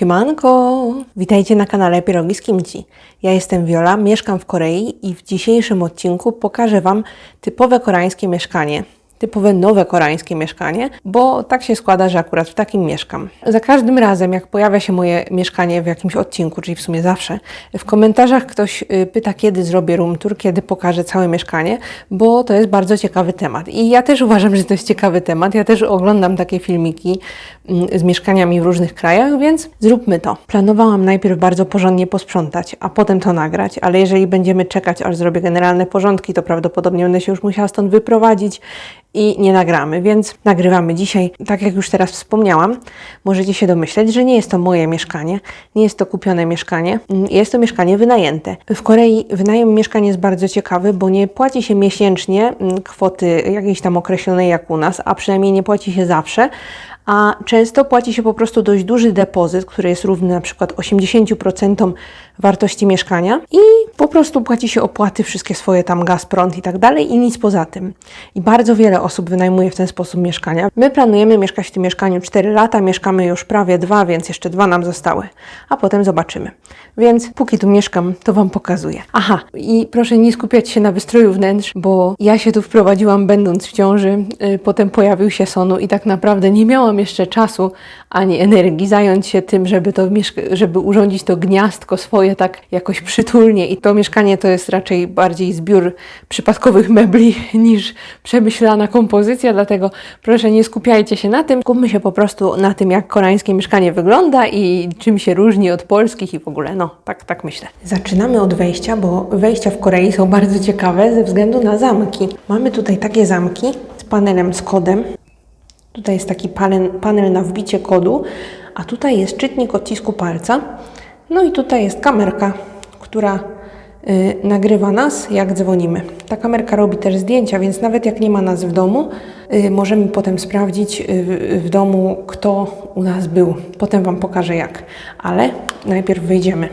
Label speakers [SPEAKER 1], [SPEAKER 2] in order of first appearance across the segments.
[SPEAKER 1] Siemanko! Witajcie na kanale Pierogi z Kimchi. Ja jestem Viola, mieszkam w Korei i w dzisiejszym odcinku pokażę Wam typowe koreańskie mieszkanie. Typowe nowe koreańskie mieszkanie, bo tak się składa, że akurat w takim mieszkam. Za każdym razem, jak pojawia się moje mieszkanie w jakimś odcinku, czyli w sumie zawsze, w komentarzach ktoś y, pyta, kiedy zrobię room tour, kiedy pokażę całe mieszkanie, bo to jest bardzo ciekawy temat. I ja też uważam, że to jest ciekawy temat. Ja też oglądam takie filmiki mm, z mieszkaniami w różnych krajach, więc zróbmy to. Planowałam najpierw bardzo porządnie posprzątać, a potem to nagrać, ale jeżeli będziemy czekać, aż zrobię generalne porządki, to prawdopodobnie będę się już musiała stąd wyprowadzić i nie nagramy, więc nagrywamy dzisiaj. Tak jak już teraz wspomniałam, możecie się domyśleć, że nie jest to moje mieszkanie, nie jest to kupione mieszkanie, mm, jest to mieszkanie wynajęte. W Korei wynajem mieszkań jest bardzo ciekawy, bo nie płaci się miesięcznie mm, kwoty jakiejś tam określonej jak u nas, a przynajmniej nie płaci się zawsze, a często płaci się po prostu dość duży depozyt, który jest równy na przykład 80% wartości mieszkania i po prostu płaci się opłaty wszystkie swoje tam gaz, prąd i tak dalej i nic poza tym. I bardzo wiele osób wynajmuje w ten sposób mieszkania. My planujemy mieszkać w tym mieszkaniu 4 lata, mieszkamy już prawie dwa, więc jeszcze dwa nam zostały, a potem zobaczymy. Więc póki tu mieszkam, to Wam pokazuję. Aha, i proszę nie skupiać się na wystroju wnętrz, bo ja się tu wprowadziłam będąc w ciąży, yy, potem pojawił się sonu i tak naprawdę nie miałam jeszcze czasu ani energii zająć się tym, żeby, to żeby urządzić to gniazdko swoje tak jakoś przytulnie. I to mieszkanie to jest raczej bardziej zbiór przypadkowych mebli niż przemyślana kompozycja, dlatego proszę nie skupiajcie się na tym, skupmy się po prostu na tym, jak koreańskie mieszkanie wygląda i czym się różni od polskich i w ogóle, no, tak, tak myślę. Zaczynamy od wejścia, bo wejścia w Korei są bardzo ciekawe ze względu na zamki. Mamy tutaj takie zamki z panelem z kodem, Tutaj jest taki panel, panel na wbicie kodu, a tutaj jest czytnik odcisku palca. No i tutaj jest kamerka, która nagrywa nas, jak dzwonimy. Ta kamerka robi też zdjęcia, więc nawet jak nie ma nas w domu, y, możemy potem sprawdzić y, w, w domu, kto u nas był. Potem Wam pokażę jak, ale najpierw wejdziemy.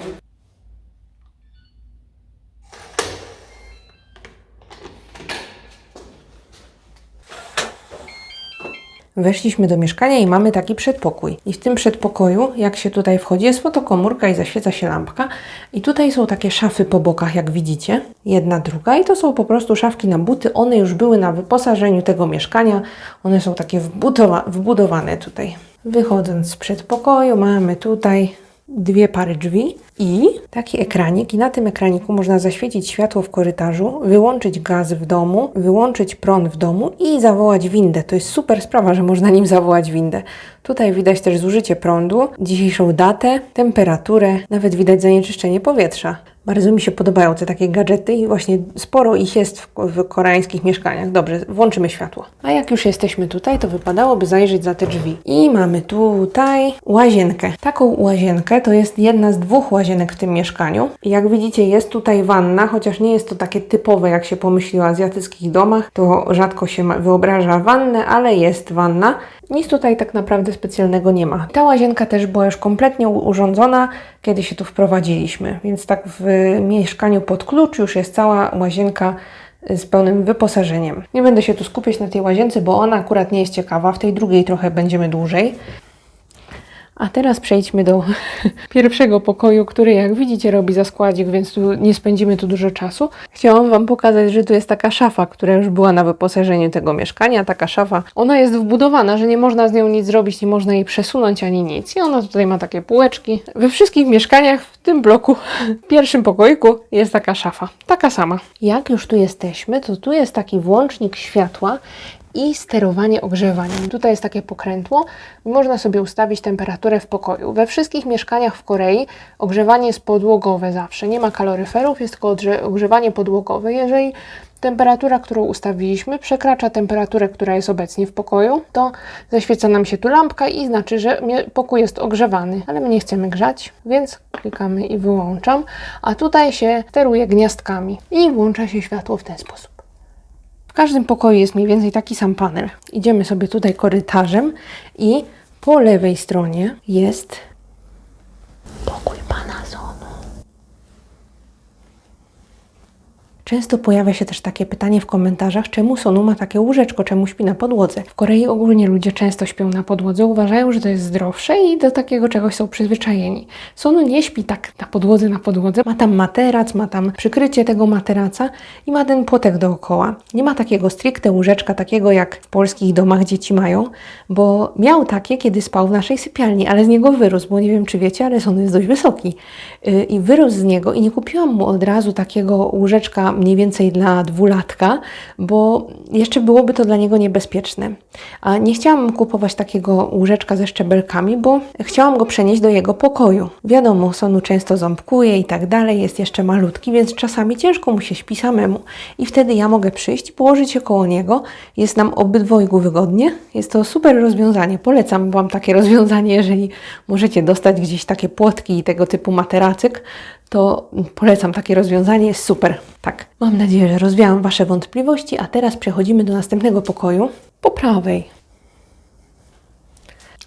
[SPEAKER 1] Weszliśmy do mieszkania i mamy taki przedpokój. I w tym przedpokoju, jak się tutaj wchodzi, jest fotokomórka i zaświeca się lampka. I tutaj są takie szafy po bokach, jak widzicie. Jedna, druga. I to są po prostu szafki na buty. One już były na wyposażeniu tego mieszkania. One są takie wbudowa wbudowane tutaj. Wychodząc z przedpokoju, mamy tutaj dwie pary drzwi i taki ekranik. I na tym ekraniku można zaświecić światło w korytarzu, wyłączyć gaz w domu, wyłączyć prąd w domu i zawołać windę. To jest super sprawa, że można nim zawołać windę. Tutaj widać też zużycie prądu, dzisiejszą datę, temperaturę, nawet widać zanieczyszczenie powietrza. Bardzo mi się podobają te takie gadżety i właśnie sporo ich jest w, w koreańskich mieszkaniach. Dobrze, włączymy światło. A jak już jesteśmy tutaj, to wypadałoby zajrzeć za te drzwi. I mamy tutaj łazienkę. Taką łazienkę to jest jedna z dwóch łazienek w tym mieszkaniu. Jak widzicie, jest tutaj wanna, chociaż nie jest to takie typowe, jak się pomyśli o azjatyckich domach, to rzadko się wyobraża wannę, ale jest wanna. Nic tutaj tak naprawdę specjalnego nie ma. Ta łazienka też była już kompletnie urządzona, kiedy się tu wprowadziliśmy, więc tak w mieszkaniu pod klucz już jest cała łazienka z pełnym wyposażeniem. Nie będę się tu skupiać na tej łazience, bo ona akurat nie jest ciekawa. W tej drugiej trochę będziemy dłużej. A teraz przejdźmy do pierwszego pokoju, który jak widzicie robi za składzik, więc tu nie spędzimy tu dużo czasu. Chciałam Wam pokazać, że tu jest taka szafa, która już była na wyposażeniu tego mieszkania. Taka szafa, ona jest wbudowana, że nie można z nią nic zrobić, nie można jej przesunąć ani nic. I ona tutaj ma takie półeczki. We wszystkich mieszkaniach w tym bloku, w pierwszym pokoiku jest taka szafa. Taka sama. Jak już tu jesteśmy, to tu jest taki włącznik światła i sterowanie ogrzewaniem. Tutaj jest takie pokrętło. Można sobie ustawić temperaturę w pokoju. We wszystkich mieszkaniach w Korei ogrzewanie jest podłogowe zawsze. Nie ma kaloryferów, jest tylko ogrzewanie podłogowe. Jeżeli temperatura, którą ustawiliśmy, przekracza temperaturę, która jest obecnie w pokoju, to zaświeca nam się tu lampka i znaczy, że pokój jest ogrzewany. Ale my nie chcemy grzać, więc klikamy i wyłączam. A tutaj się steruje gniazdkami i włącza się światło w ten sposób. Każdym pokoju jest mniej więcej taki sam panel. Idziemy sobie tutaj korytarzem i po lewej stronie jest pokój pana Zonu. Często pojawia się też takie pytanie w komentarzach, czemu Sonu ma takie łóżeczko, czemu śpi na podłodze. W Korei ogólnie ludzie często śpią na podłodze, uważają, że to jest zdrowsze i do takiego czegoś są przyzwyczajeni. Sonu nie śpi tak na podłodze, na podłodze. Ma tam materac, ma tam przykrycie tego materaca i ma ten płotek dookoła. Nie ma takiego stricte łóżeczka, takiego jak w polskich domach dzieci mają, bo miał takie, kiedy spał w naszej sypialni, ale z niego wyrósł, bo nie wiem, czy wiecie, ale Sonu jest dość wysoki. Yy, I wyrósł z niego i nie kupiłam mu od razu takiego łóżeczka mniej więcej dla dwulatka, bo jeszcze byłoby to dla niego niebezpieczne. A nie chciałam kupować takiego łóżeczka ze szczebelkami, bo chciałam go przenieść do jego pokoju. Wiadomo, Sonu często ząbkuje i tak dalej, jest jeszcze malutki, więc czasami ciężko mu się śpi samemu. I wtedy ja mogę przyjść, położyć się koło niego, jest nam obydwojgu wygodnie. Jest to super rozwiązanie. Polecam Wam takie rozwiązanie, jeżeli możecie dostać gdzieś takie płotki i tego typu materacyk, to polecam takie rozwiązanie, jest super. Tak, mam nadzieję, że rozwiałam Wasze wątpliwości, a teraz przechodzimy do następnego pokoju po prawej.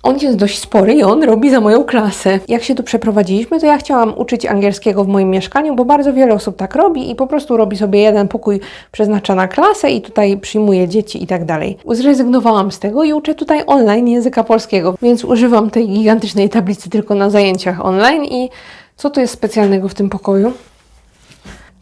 [SPEAKER 1] On jest dość spory i on robi za moją klasę. Jak się tu przeprowadziliśmy, to ja chciałam uczyć angielskiego w moim mieszkaniu, bo bardzo wiele osób tak robi i po prostu robi sobie jeden pokój przeznacza na klasę i tutaj przyjmuje dzieci i tak dalej. Zrezygnowałam z tego i uczę tutaj online języka polskiego, więc używam tej gigantycznej tablicy tylko na zajęciach online i co tu jest specjalnego w tym pokoju?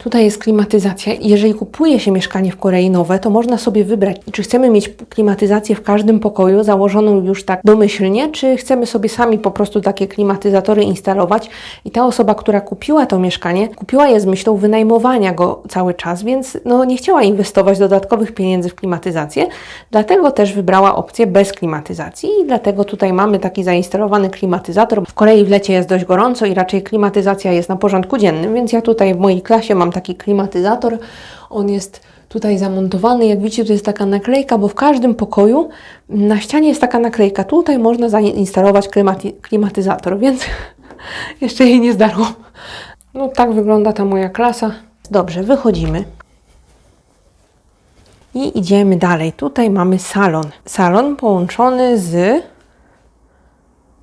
[SPEAKER 1] Tutaj jest klimatyzacja. Jeżeli kupuje się mieszkanie w Korei nowe, to można sobie wybrać, czy chcemy mieć klimatyzację w każdym pokoju, założoną już tak domyślnie, czy chcemy sobie sami po prostu takie klimatyzatory instalować. I ta osoba, która kupiła to mieszkanie, kupiła je z myślą wynajmowania go cały czas, więc no, nie chciała inwestować dodatkowych pieniędzy w klimatyzację, dlatego też wybrała opcję bez klimatyzacji i dlatego tutaj mamy taki zainstalowany klimatyzator. W Korei w lecie jest dość gorąco i raczej klimatyzacja jest na porządku dziennym, więc ja tutaj w mojej klasie mam taki klimatyzator. On jest tutaj zamontowany. Jak widzicie, to jest taka naklejka, bo w każdym pokoju na ścianie jest taka naklejka. Tutaj można zainstalować klimatyzator, więc jeszcze jej nie zdarło. No tak wygląda ta moja klasa. Dobrze, wychodzimy. I idziemy dalej. Tutaj mamy salon. Salon połączony z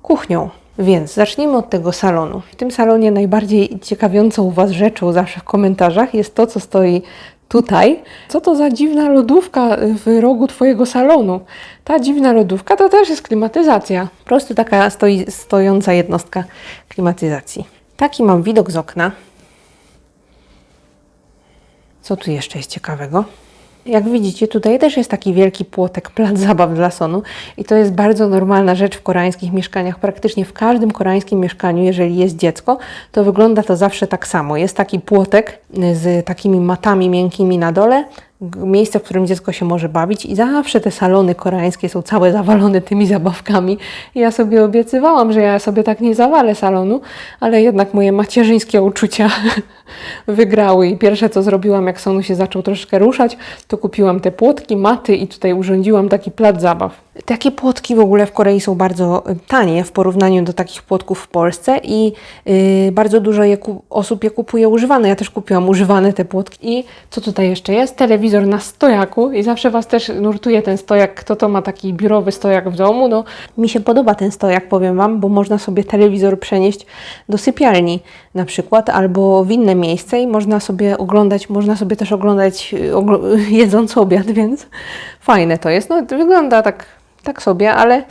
[SPEAKER 1] kuchnią. Więc zacznijmy od tego salonu. W tym salonie najbardziej ciekawiącą Was rzeczą zawsze w komentarzach jest to, co stoi tutaj. Co to za dziwna lodówka w rogu Twojego salonu? Ta dziwna lodówka to też jest klimatyzacja. Po prostu taka stoi, stojąca jednostka klimatyzacji. Taki mam widok z okna. Co tu jeszcze jest ciekawego? Jak widzicie, tutaj też jest taki wielki płotek, plac zabaw dla Sonu i to jest bardzo normalna rzecz w koreańskich mieszkaniach. Praktycznie w każdym koreańskim mieszkaniu, jeżeli jest dziecko, to wygląda to zawsze tak samo. Jest taki płotek z takimi matami miękkimi na dole, miejsce, w którym dziecko się może bawić i zawsze te salony koreańskie są całe zawalone tymi zabawkami. I ja sobie obiecywałam, że ja sobie tak nie zawalę salonu, ale jednak moje macierzyńskie uczucia wygrały i pierwsze co zrobiłam, jak Sonu się zaczął troszkę ruszać, to kupiłam te płotki, maty i tutaj urządziłam taki plac zabaw. Takie płotki w ogóle w Korei są bardzo y, tanie w porównaniu do takich płotków w Polsce i yy, bardzo dużo je osób je kupuje używane. Ja też kupiłam używane te płotki. I co tutaj jeszcze jest? Telewizor na stojaku i zawsze Was też nurtuje ten stojak. Kto to ma taki biurowy stojak w domu? No, mi się podoba ten stojak, powiem Wam, bo można sobie telewizor przenieść do sypialni na przykład albo w inne miejsce i można sobie oglądać, można sobie też oglądać ogl jedząc obiad, więc fajne to jest. No, wygląda tak tak sobie, ale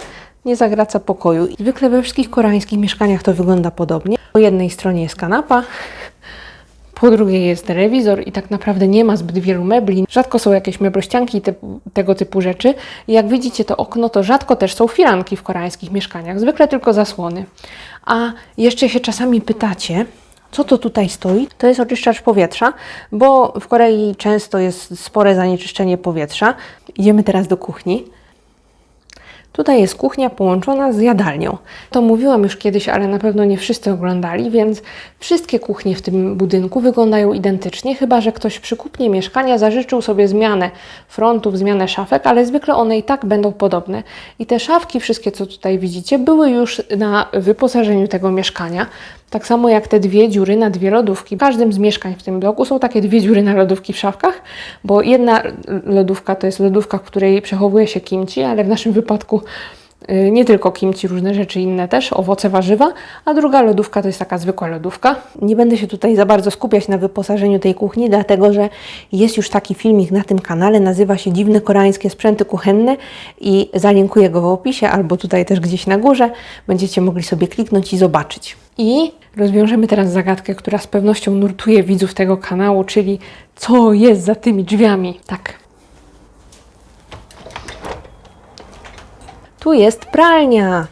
[SPEAKER 1] nie zagraca pokoju. Zwykle we wszystkich koreańskich mieszkaniach to wygląda podobnie. Po jednej stronie jest kanapa, po drugiej jest telewizor i tak naprawdę nie ma zbyt wielu mebli. Rzadko są jakieś meblościanki i te, tego typu rzeczy. I jak widzicie to okno, to rzadko też są firanki w koreańskich mieszkaniach. Zwykle tylko zasłony. A jeszcze się czasami pytacie, co to tutaj stoi? To jest oczyszczacz powietrza, bo w Korei często jest spore zanieczyszczenie powietrza. Idziemy teraz do kuchni. Tutaj jest kuchnia połączona z jadalnią. To mówiłam już kiedyś, ale na pewno nie wszyscy oglądali, więc wszystkie kuchnie w tym budynku wyglądają identycznie, chyba że ktoś przy kupnie mieszkania zażyczył sobie zmianę frontów, zmianę szafek, ale zwykle one i tak będą podobne. I te szafki, wszystkie co tutaj widzicie, były już na wyposażeniu tego mieszkania. Tak samo jak te dwie dziury na dwie lodówki. W każdym z mieszkań w tym bloku są takie dwie dziury na lodówki w szafkach, bo jedna lodówka to jest lodówka, w której przechowuje się kimchi, ale w naszym wypadku y, nie tylko kimchi, różne rzeczy inne też, owoce, warzywa, a druga lodówka to jest taka zwykła lodówka. Nie będę się tutaj za bardzo skupiać na wyposażeniu tej kuchni, dlatego że jest już taki filmik na tym kanale, nazywa się Dziwne koreańskie sprzęty kuchenne i zalinkuję go w opisie albo tutaj też gdzieś na górze. Będziecie mogli sobie kliknąć i zobaczyć. I rozwiążemy teraz zagadkę, która z pewnością nurtuje widzów tego kanału, czyli co jest za tymi drzwiami. Tak. Tu jest pralnia.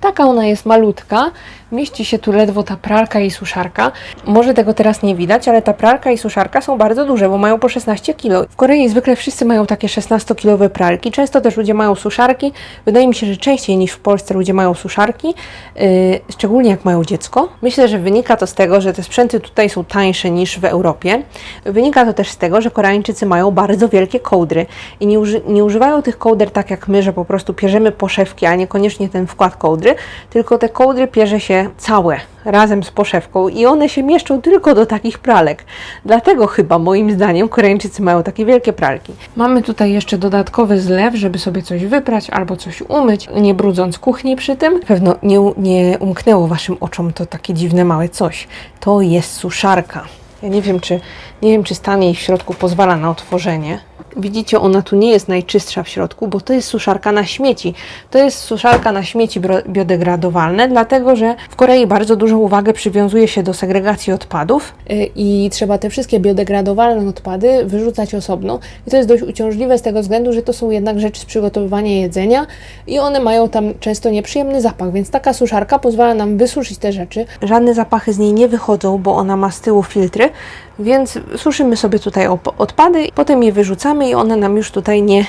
[SPEAKER 1] Taka ona jest malutka. Mieści się tu ledwo ta pralka i suszarka. Może tego teraz nie widać, ale ta pralka i suszarka są bardzo duże, bo mają po 16 kg. W Korei zwykle wszyscy mają takie 16-kilowe pralki. Często też ludzie mają suszarki. Wydaje mi się, że częściej niż w Polsce ludzie mają suszarki, yy, szczególnie jak mają dziecko. Myślę, że wynika to z tego, że te sprzęty tutaj są tańsze niż w Europie. Wynika to też z tego, że Koreańczycy mają bardzo wielkie kołdry i nie, uży nie używają tych kołder tak jak my, że po prostu pierzemy poszewki, a niekoniecznie ten wkład kołdry, tylko te kołdry pierze się całe razem z poszewką i one się mieszczą tylko do takich pralek. Dlatego chyba moim zdaniem Koreańczycy mają takie wielkie pralki. Mamy tutaj jeszcze dodatkowy zlew, żeby sobie coś wyprać albo coś umyć, nie brudząc kuchni przy tym. Pewno nie, nie umknęło Waszym oczom to takie dziwne małe coś. To jest suszarka. Ja nie wiem, czy, nie wiem, czy stan jej w środku pozwala na otworzenie. Widzicie, ona tu nie jest najczystsza w środku, bo to jest suszarka na śmieci. To jest suszarka na śmieci biodegradowalne, dlatego że w Korei bardzo dużą uwagę przywiązuje się do segregacji odpadów yy, i trzeba te wszystkie biodegradowalne odpady wyrzucać osobno. I to jest dość uciążliwe z tego względu, że to są jednak rzeczy z przygotowywania jedzenia i one mają tam często nieprzyjemny zapach, więc taka suszarka pozwala nam wysuszyć te rzeczy. Żadne zapachy z niej nie wychodzą, bo ona ma z tyłu filtry, więc suszymy sobie tutaj odpady, potem je wyrzucamy i one nam już tutaj nie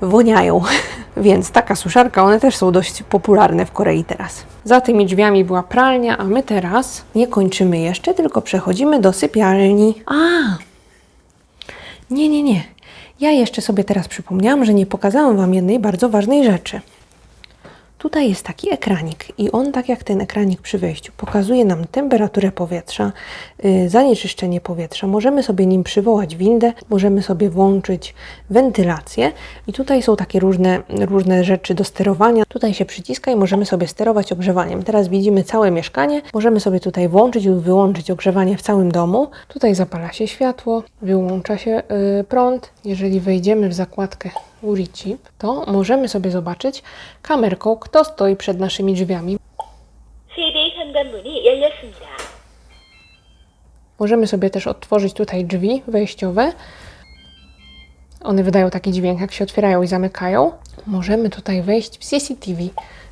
[SPEAKER 1] woniają. Więc taka suszarka, one też są dość popularne w Korei teraz. Za tymi drzwiami była pralnia, a my teraz nie kończymy jeszcze, tylko przechodzimy do sypialni. A! Nie, nie, nie. Ja jeszcze sobie teraz przypomniałam, że nie pokazałam Wam jednej bardzo ważnej rzeczy. Tutaj jest taki ekranik i on, tak jak ten ekranik przy wejściu, pokazuje nam temperaturę powietrza, yy, zanieczyszczenie powietrza. Możemy sobie nim przywołać windę, możemy sobie włączyć wentylację i tutaj są takie różne, różne rzeczy do sterowania. Tutaj się przyciska i możemy sobie sterować ogrzewaniem. Teraz widzimy całe mieszkanie. Możemy sobie tutaj włączyć lub wyłączyć ogrzewanie w całym domu. Tutaj zapala się światło, wyłącza się yy, prąd. Jeżeli wejdziemy w zakładkę Uricip, to możemy sobie zobaczyć kamerką, kto stoi przed naszymi drzwiami. Możemy sobie też otworzyć tutaj drzwi wejściowe. One wydają taki dźwięk, jak się otwierają i zamykają. Możemy tutaj wejść w CCTV,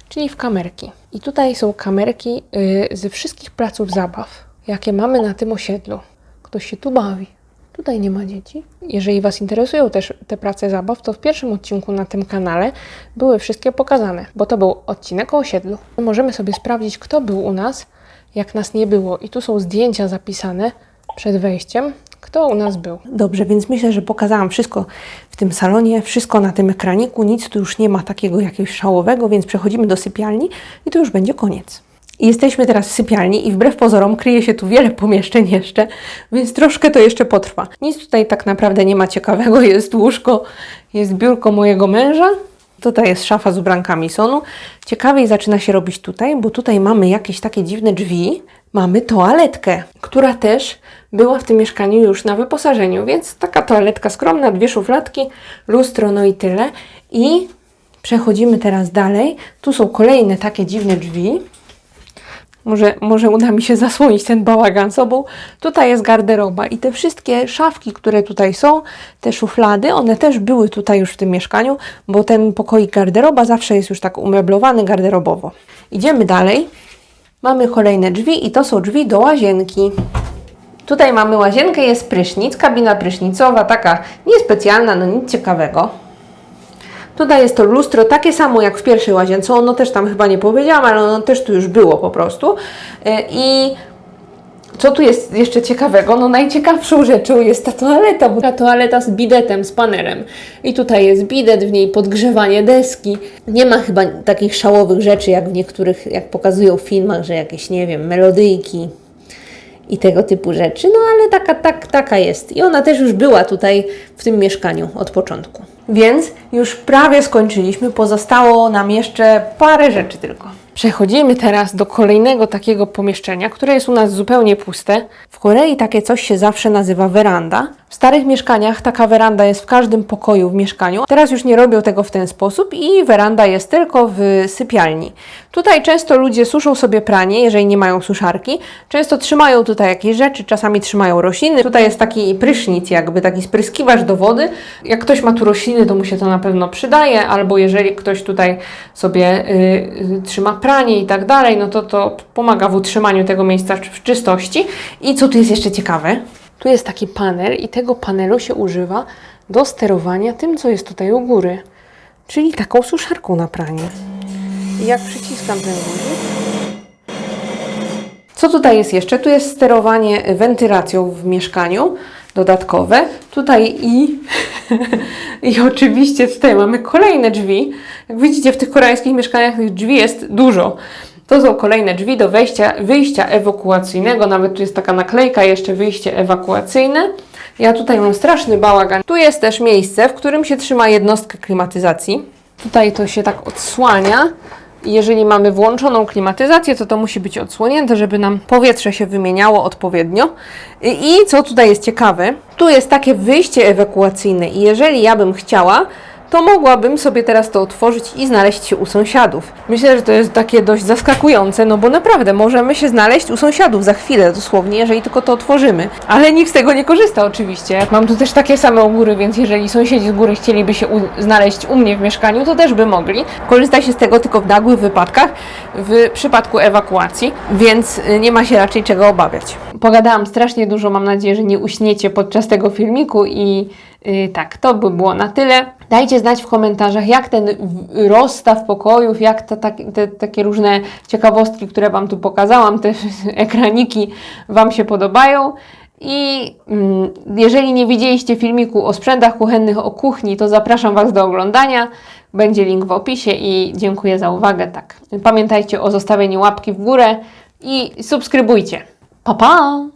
[SPEAKER 1] czyli w kamerki. I tutaj są kamerki yy, ze wszystkich placów zabaw, jakie mamy na tym osiedlu. Ktoś się tu bawi. Tutaj nie ma dzieci. Jeżeli Was interesują też te prace zabaw, to w pierwszym odcinku na tym kanale były wszystkie pokazane, bo to był odcinek o osiedlu. Możemy sobie sprawdzić, kto był u nas, jak nas nie było. I tu są zdjęcia zapisane przed wejściem, kto u nas był. Dobrze, więc myślę, że pokazałam wszystko w tym salonie, wszystko na tym ekraniku. Nic tu już nie ma takiego jakiegoś szałowego, więc przechodzimy do sypialni i to już będzie koniec. Jesteśmy teraz w sypialni i wbrew pozorom kryje się tu wiele pomieszczeń jeszcze, więc troszkę to jeszcze potrwa. Nic tutaj tak naprawdę nie ma ciekawego. Jest łóżko, jest biurko mojego męża. Tutaj jest szafa z ubrankami Sonu. Ciekawiej zaczyna się robić tutaj, bo tutaj mamy jakieś takie dziwne drzwi. Mamy toaletkę, która też była w tym mieszkaniu już na wyposażeniu, więc taka toaletka skromna, dwie szufladki, lustro, no i tyle. I przechodzimy teraz dalej. Tu są kolejne takie dziwne drzwi. Może, może uda mi się zasłonić ten bałagan sobą. Tutaj jest garderoba i te wszystkie szafki, które tutaj są, te szuflady, one też były tutaj już w tym mieszkaniu, bo ten pokoik garderoba zawsze jest już tak umeblowany garderobowo. Idziemy dalej. Mamy kolejne drzwi i to są drzwi do łazienki. Tutaj mamy łazienkę, jest prysznic, kabina prysznicowa, taka niespecjalna, no nic ciekawego. Tutaj jest to lustro takie samo jak w pierwszej łazience. Ono też tam chyba nie powiedziałam, ale ono też tu już było po prostu. E, I co tu jest jeszcze ciekawego? No najciekawszą rzeczą jest ta toaleta, bo ta toaleta z bidetem, z panerem. I tutaj jest bidet, w niej podgrzewanie deski. Nie ma chyba takich szałowych rzeczy, jak w niektórych, jak pokazują w filmach, że jakieś, nie wiem, melodyjki i tego typu rzeczy. No ale taka, tak, taka jest. I ona też już była tutaj w tym mieszkaniu od początku. Więc już prawie skończyliśmy, pozostało nam jeszcze parę rzeczy tylko. Przechodzimy teraz do kolejnego takiego pomieszczenia, które jest u nas zupełnie puste. W Korei takie coś się zawsze nazywa weranda. W starych mieszkaniach taka weranda jest w każdym pokoju w mieszkaniu. Teraz już nie robią tego w ten sposób i weranda jest tylko w sypialni. Tutaj często ludzie suszą sobie pranie, jeżeli nie mają suszarki. Często trzymają tutaj jakieś rzeczy, czasami trzymają rośliny. Tutaj jest taki prysznic, jakby taki spryskiwacz do wody. Jak ktoś ma tu rośliny, to mu się to na pewno przydaje, albo jeżeli ktoś tutaj sobie y, y, trzyma pranie i tak dalej, no to to pomaga w utrzymaniu tego miejsca w czystości. I co tu jest jeszcze ciekawe? Tu jest taki panel i tego panelu się używa do sterowania tym, co jest tutaj u góry, czyli taką suszarką na pranie. I jak przyciskam ten guzik, co tutaj jest jeszcze? Tu jest sterowanie wentylacją w mieszkaniu dodatkowe. Tutaj i, i oczywiście tutaj mamy kolejne drzwi. Jak widzicie, w tych koreańskich mieszkaniach tych drzwi jest dużo. To są kolejne drzwi do wejścia, wyjścia ewakuacyjnego. Nawet tu jest taka naklejka, jeszcze wyjście ewakuacyjne. Ja tutaj mam straszny bałagan. Tu jest też miejsce, w którym się trzyma jednostkę klimatyzacji. Tutaj to się tak odsłania. Jeżeli mamy włączoną klimatyzację, to to musi być odsłonięte, żeby nam powietrze się wymieniało odpowiednio. I co tutaj jest ciekawe, tu jest takie wyjście ewakuacyjne i jeżeli ja bym chciała, to mogłabym sobie teraz to otworzyć i znaleźć się u sąsiadów. Myślę, że to jest takie dość zaskakujące, no bo naprawdę możemy się znaleźć u sąsiadów za chwilę dosłownie, jeżeli tylko to otworzymy. Ale nikt z tego nie korzysta oczywiście. Mam tu też takie same u góry, więc jeżeli sąsiedzi z góry chcieliby się znaleźć u mnie w mieszkaniu, to też by mogli. Korzysta się z tego tylko w nagłych wypadkach, w przypadku ewakuacji, więc y, nie ma się raczej czego obawiać. Pogadałam strasznie dużo, mam nadzieję, że nie uśniecie podczas tego filmiku i tak, to by było na tyle. Dajcie znać w komentarzach, jak ten rozstaw pokojów, jak te, tak- te takie różne ciekawostki, które Wam tu pokazałam, te ekraniki Wam się podobają. I mm, jeżeli nie widzieliście filmiku o sprzętach kuchennych, o kuchni, to zapraszam Was do oglądania. Będzie link w opisie i dziękuję za uwagę. Tak. Pamiętajcie o zostawieniu łapki w górę i subskrybujcie. Pa pa!